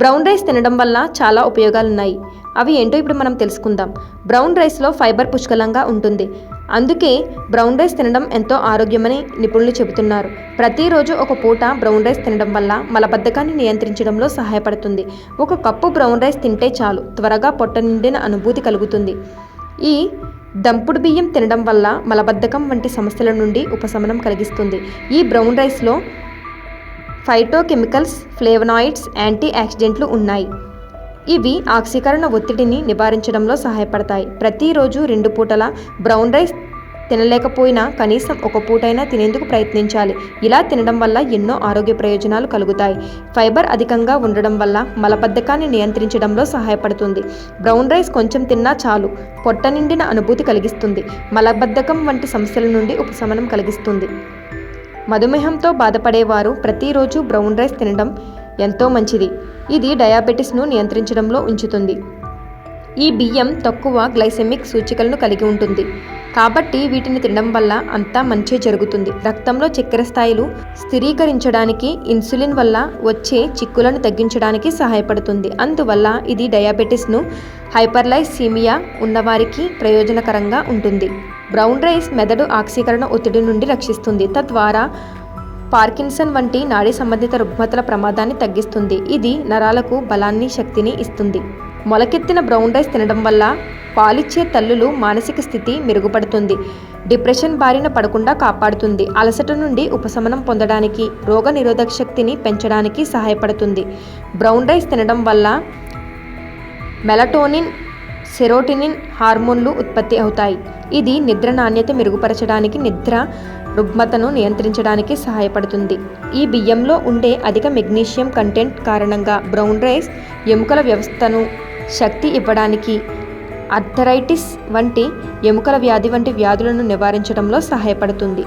Brown rice తినడం వల్ల చాలా ఉపయోగాలు ఉన్నాయి అవి ఏంటో ఇప్పుడు మనం తెలుసుకుందాం. బ్రౌన్ రైస్లో ఫైబర్ పుష్కలంగా ఉంటుంది. అందుకే బ్రౌన్ రైస్ తినడం ఎంతో ఆరోగ్యమని నిపుణులు చెబుతున్నారు. ప్రతిరోజు ఒక పూట బ్రౌన్ రైస్ తినడం వల్ల మలబద్ధకాన్ని నియంత్రించడంలో సహాయపడుతుంది. ఒక కప్పు బ్రౌన్ రైస్ తింటే చాలు. త్వరగా పొట్ట నిండిన అనుభూతి కలుగుతుంది. ఈ దంపుడు బియ్యం తినడం వల్ల మలబద్ధకం వంటి సమస్యల నుండి ఉపశమనం కలిగిస్తుంది. ఈ బ్రౌన్ రైస్లో ఫైటోకెమికల్స్ ఫ్లేవనాయిడ్స్ యాంటీ ఆక్సిడెంట్లు ఉన్నాయి. ఇవి ఆక్సీకరణ ఒత్తిడిని నివారించడంలో సహాయపడతాయి. ప్రతిరోజు రెండు పూటల బ్రౌన్ రైస్ తినలేకపోయినా కనీసం ఒక పూటైనా తినేందుకు ప్రయత్నించాలి. ఇలా తినడం వల్ల ఎన్నో ఆరోగ్య ప్రయోజనాలు కలుగుతాయి. ఫైబర్ అధికంగా ఉండడం వల్ల మలబద్ధకాన్ని నియంత్రించడంలో సహాయపడుతుంది. బ్రౌన్ రైస్ కొంచెం తిన్నా చాలు. పొట్ట నిండిన అనుభూతి కలిగిస్తుంది. మలబద్ధకం వంటి సమస్యల నుండి ఉపశమనం కలిగిస్తుంది. మధుమేహంతో బాధపడేవారు ప్రతిరోజు బ్రౌన్ రైస్ తినడం ఎంతో మంచిది. ఇది డయాబెటిస్ను నియంత్రించడంలో ఉంచుతుంది. ఈ బియ్యం తక్కువ గ్లైసెమిక్ సూచికలను కలిగి ఉంటుంది. కాబట్టి వీటిని తినడం వల్ల అంతా మంచి జరుగుతుంది. రక్తంలో చక్కెర స్థాయిలు స్థిరీకరించడానికి ఇన్సులిన్ వల్ల వచ్చే చిక్కులను తగ్గించడానికి సహాయపడుతుంది. అందువల్ల ఇది డయాబెటిస్ను హైపర్లైసీమియా ఉన్నవారికి ప్రయోజనకరంగా ఉంటుంది. బ్రౌన్ రైస్ మెదడు ఆక్సీకరణ ఒత్తిడి నుండి రక్షిస్తుంది. తద్వారా పార్కిన్సన్ వంటి నాడీ సంబంధిత రుగ్మతల ప్రమాదాన్ని తగ్గిస్తుంది. ఇది నరాలకు బలాన్ని శక్తిని ఇస్తుంది. మొలకెత్తిన బ్రౌన్ రైస్ తినడం వల్ల పాలిచ్చే తల్లులు మానసిక స్థితి మెరుగుపడుతుంది. డిప్రెషన్ బారిన పడకుండా కాపాడుతుంది. అలసట నుండి ఉపశమనం పొందడానికి రోగ నిరోధక శక్తిని పెంచడానికి సహాయపడుతుంది. బ్రౌన్ రైస్ తినడం వల్ల మెలటోనిన్ సెరోటినిన్ హార్మోన్లు ఉత్పత్తి అవుతాయి. ఇది నిద్ర నాణ్యత మెరుగుపరచడానికి నిద్ర రుగ్మతను నియంత్రించడానికి సహాయపడుతుంది. ఈ బియ్యంలో ఉండే అధిక మెగ్నీషియం కంటెంట్ కారణంగా బ్రౌన్ రైస్ ఎముకల వ్యవస్థను శక్తి ఇవ్వడానికి అర్థరైటిస్ వంటి ఎముకల వ్యాధి వంటి వ్యాధులను నివారించడంలో సహాయపడుతుంది.